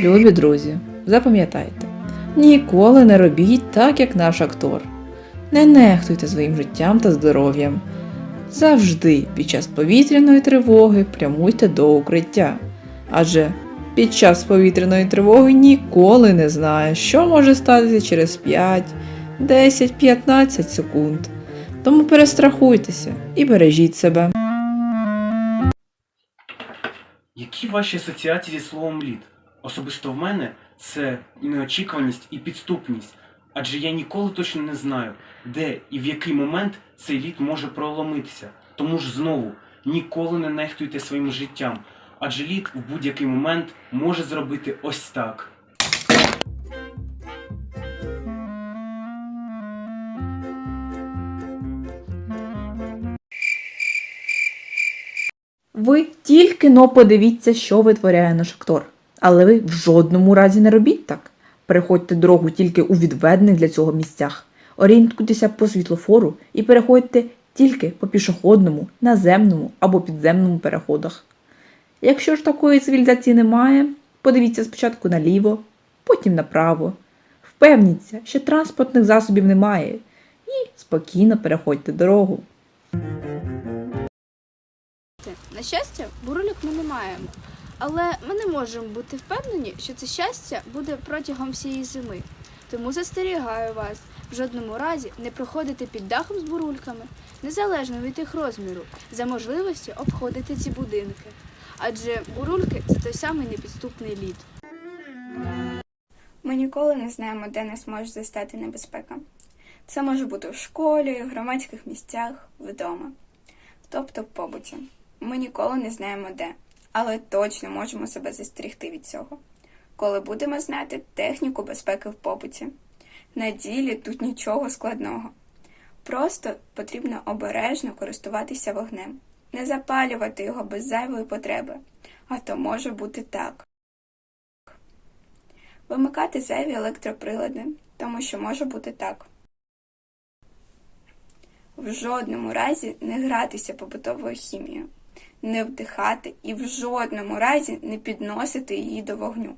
Любі друзі, запам'ятайте, ніколи не робіть так, як наш актор. Не нехтуйте своїм життям та здоров'ям. Завжди під час повітряної тривоги прямуйте до укриття. Адже під час повітряної тривоги ніколи не знаєш, що може статися через 5, 10, 15 секунд. Тому перестрахуйтеся і бережіть себе. Які ваші асоціації зі словом лід? Особисто в мене це неочікуваність, і підступність. Адже я ніколи точно не знаю, де і в який момент цей лід може проломитися. Тому ж знову ніколи не нехтуйте своїм життям, адже лід в будь-який момент може зробити ось так. Ви тільки но подивіться, що витворяє наш актор. Але ви в жодному разі не робіть так. Переходьте дорогу тільки у відведених для цього місцях. Орієнтуйтеся по світлофору і переходьте тільки по пішохідному, наземному або підземному переходах. Якщо ж такої цивілізації немає, подивіться спочатку наліво, потім направо. Впевніться, що транспортних засобів немає, і спокійно переходьте дорогу. На щастя, бурульок ми не маємо. Але ми не можемо бути впевнені, що це щастя буде протягом всієї зими. Тому застерігаю вас в жодному разі не проходити під дахом з бурульками, незалежно від їх розміру, за можливості обходити ці будинки. Адже бурульки це той самий непідступний лід. Ми ніколи не знаємо, де нас може застати небезпека. Це може бути в школі, громадських місцях, вдома, тобто в побуті. Ми ніколи не знаємо де, але точно можемо себе застерігти від цього, коли будемо знати техніку безпеки в побуті. На ділі тут нічого складного. Просто потрібно обережно користуватися вогнем, не запалювати його без зайвої потреби, а то може бути так. Вимикати зайві електроприлади, тому що може бути так. В жодному разі не гратися побутовою хімією, не вдихати і в жодному разі не підносити її до вогню,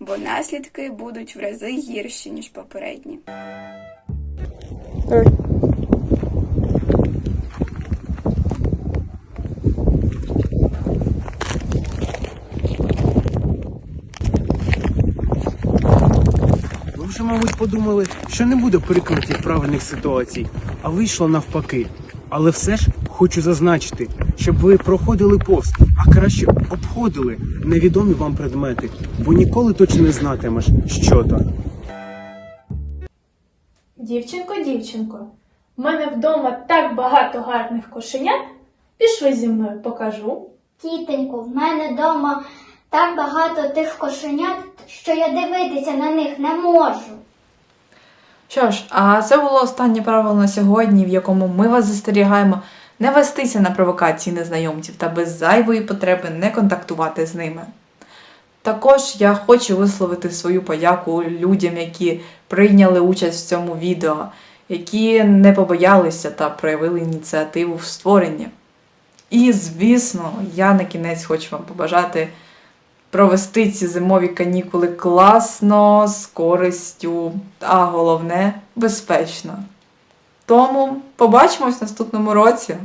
бо наслідки будуть в рази гірші, ніж попередні. Ви вже, мабуть, подумали, що не буде прикритих правильних ситуацій, а вийшло навпаки. Але все ж хочу зазначити, щоб ви проходили повз, а краще обходили невідомі вам предмети, бо ніколи точно не знатимеш, що то. Дівчинко, дівчинко, в мене вдома так багато гарних кошенят. Пішли зі мною, покажу. Тітеньку, в мене вдома так багато тих кошенят, що я дивитися на них не можу. Що ж, а це було останнє правило на сьогодні, в якому ми вас застерігаємо не вестися на провокації незнайомців та без зайвої потреби не контактувати з ними. Також я хочу висловити свою подяку людям, які прийняли участь в цьому відео, які не побоялися та проявили ініціативу в створенні. І, звісно, я на кінець хочу вам побажати провести ці зимові канікули класно, з користю, а головне безпечно. Тому побачимось в наступному році.